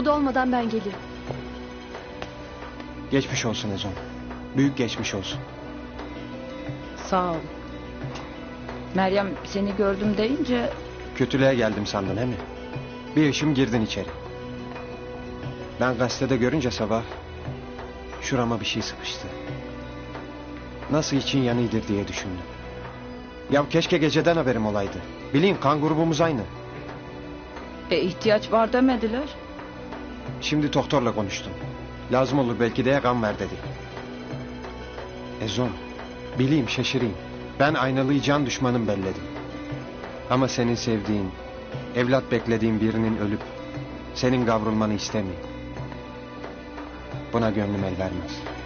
Kapıda olmadan ben gelirim. Geçmiş olsun Ezon. Büyük geçmiş olsun. Sağ ol. Meryem seni gördüm deyince Kötülüğe geldim sandın he mi? Bir işim girdin içeri. Ben gazetede görünce sabah şurama bir şey sıkıştı. Nasıl için yanıydır diye düşündüm. Ya keşke geceden haberim olaydı. Bileyim kan grubumuz aynı. e, ihtiyaç var demediler. Şimdi doktorla konuştum. Lazım olur belki de kan ver dedi. Ezon, bileyim şaşırayım. Ben aynalıyı can düşmanım belledim. Ama senin sevdiğin, evlat beklediğin birinin ölüp senin kavrulmanı istemiyor. Buna gönlüm el vermez.